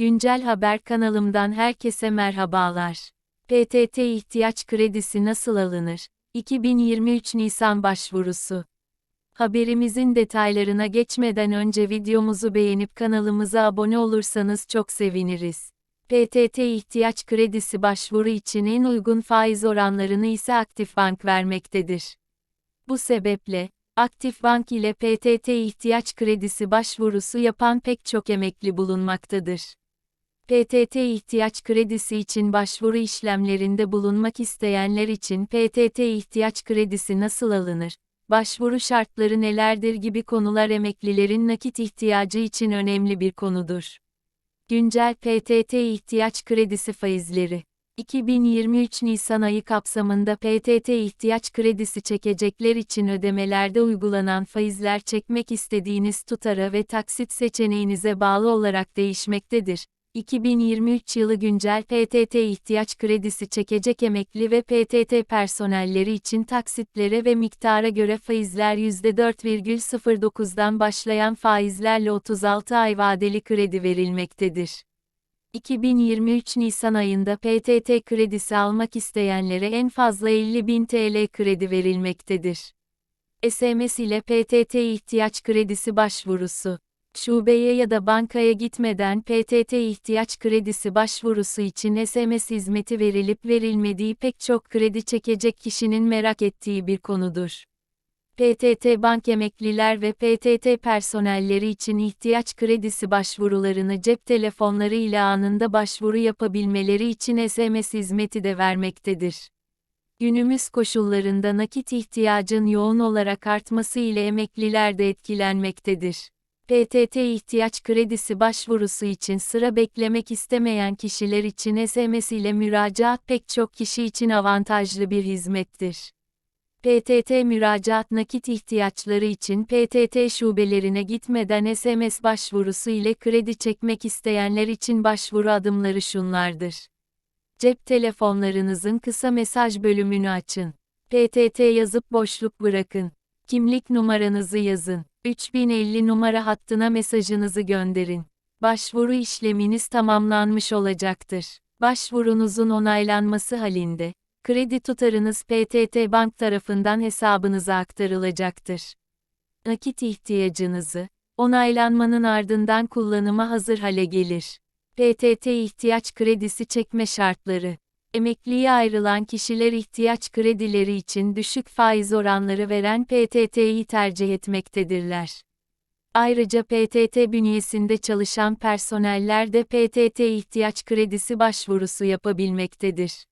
Güncel Haber kanalımdan herkese merhabalar. PTT ihtiyaç kredisi nasıl alınır? 2023 Nisan başvurusu. Haberimizin detaylarına geçmeden önce videomuzu beğenip kanalımıza abone olursanız çok seviniriz. PTT ihtiyaç kredisi başvuru için en uygun faiz oranlarını ise Aktifbank vermektedir. Bu sebeple, Aktifbank ile PTT ihtiyaç kredisi başvurusu yapan pek çok emekli bulunmaktadır. PTT ihtiyaç kredisi için başvuru işlemlerinde bulunmak isteyenler için PTT ihtiyaç kredisi nasıl alınır? Başvuru şartları nelerdir gibi konular emeklilerin nakit ihtiyacı için önemli bir konudur. Güncel PTT ihtiyaç kredisi faizleri 2023 Nisan ayı kapsamında PTT ihtiyaç kredisi çekecekler için ödemelerde uygulanan faizler çekmek istediğiniz tutara ve taksit seçeneğinize bağlı olarak değişmektedir. 2023 yılı güncel PTT ihtiyaç kredisi çekecek emekli ve PTT personelleri için taksitlere ve miktara göre faizler %4,09'dan başlayan faizlerle 36 ay vadeli kredi verilmektedir. 2023 Nisan ayında PTT kredisi almak isteyenlere en fazla 50.000 TL kredi verilmektedir. SMS ile PTT ihtiyaç kredisi başvurusu Şubeye ya da bankaya gitmeden PTT ihtiyaç kredisi başvurusu için SMS hizmeti verilip verilmediği pek çok kredi çekecek kişinin merak ettiği bir konudur. PTT bank emekliler ve PTT personelleri için ihtiyaç kredisi başvurularını cep telefonları ile anında başvuru yapabilmeleri için SMS hizmeti de vermektedir. Günümüz koşullarında nakit ihtiyacın yoğun olarak artması ile emekliler de etkilenmektedir. PTT ihtiyaç kredisi başvurusu için sıra beklemek istemeyen kişiler için SMS ile müracaat pek çok kişi için avantajlı bir hizmettir. PTT müracaat nakit ihtiyaçları için PTT şubelerine gitmeden SMS başvurusu ile kredi çekmek isteyenler için başvuru adımları şunlardır. Cep telefonlarınızın kısa mesaj bölümünü açın. PTT yazıp boşluk bırakın. Kimlik numaranızı yazın. 3050 numara hattına mesajınızı gönderin. Başvuru işleminiz tamamlanmış olacaktır. Başvurunuzun onaylanması halinde, kredi tutarınız PTT Bank tarafından hesabınıza aktarılacaktır. Nakit ihtiyacınızı, onaylanmanın ardından kullanıma hazır hale gelir. PTT ihtiyaç kredisi çekme şartları Emekliye ayrılan kişiler ihtiyaç kredileri için düşük faiz oranları veren PTT'yi tercih etmektedirler. Ayrıca PTT bünyesinde çalışan personeller de PTT ihtiyaç kredisi başvurusu yapabilmektedir.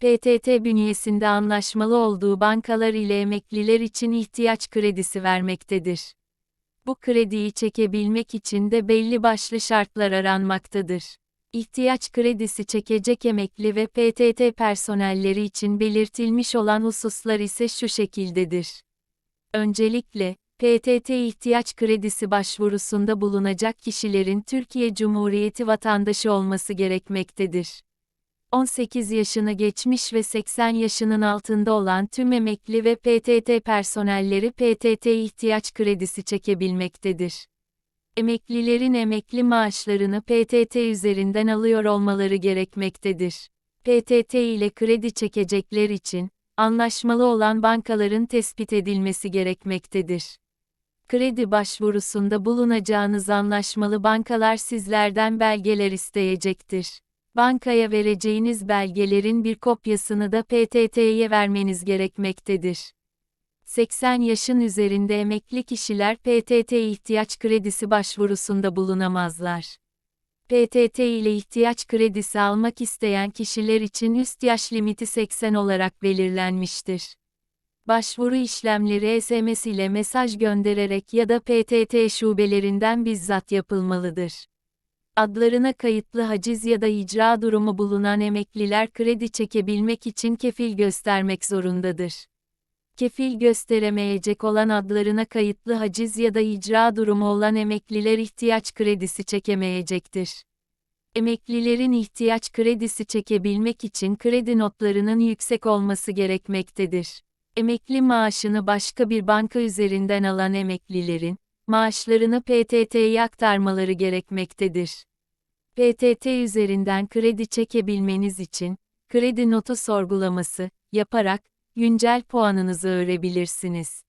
PTT bünyesinde anlaşmalı olduğu bankalar ile emekliler için ihtiyaç kredisi vermektedir. Bu krediyi çekebilmek için de belli başlı şartlar aranmaktadır. İhtiyaç kredisi çekecek emekli ve PTT personelleri için belirtilmiş olan hususlar ise şu şekildedir. Öncelikle, PTT ihtiyaç kredisi başvurusunda bulunacak kişilerin Türkiye Cumhuriyeti vatandaşı olması gerekmektedir. 18 yaşını geçmiş ve 80 yaşının altında olan tüm emekli ve PTT personelleri PTT ihtiyaç kredisi çekebilmektedir. Emeklilerin emekli maaşlarını PTT üzerinden alıyor olmaları gerekmektedir. PTT ile kredi çekecekler için, anlaşmalı olan bankaların tespit edilmesi gerekmektedir. Kredi başvurusunda bulunacağınız anlaşmalı bankalar sizlerden belgeler isteyecektir. Bankaya vereceğiniz belgelerin bir kopyasını da PTT'ye vermeniz gerekmektedir. 80 yaşın üzerinde emekli kişiler PTT ihtiyaç kredisi başvurusunda bulunamazlar. PTT ile ihtiyaç kredisi almak isteyen kişiler için üst yaş limiti 80 olarak belirlenmiştir. Başvuru işlemleri SMS ile mesaj göndererek ya da PTT şubelerinden bizzat yapılmalıdır. Adlarına kayıtlı haciz ya da icra durumu bulunan emekliler kredi çekebilmek için kefil göstermek zorundadır kefil gösteremeyecek olan adlarına kayıtlı haciz ya da icra durumu olan emekliler ihtiyaç kredisi çekemeyecektir. Emeklilerin ihtiyaç kredisi çekebilmek için kredi notlarının yüksek olması gerekmektedir. Emekli maaşını başka bir banka üzerinden alan emeklilerin, maaşlarını PTT'ye aktarmaları gerekmektedir. PTT üzerinden kredi çekebilmeniz için, kredi notu sorgulaması yaparak güncel puanınızı öğrenebilirsiniz.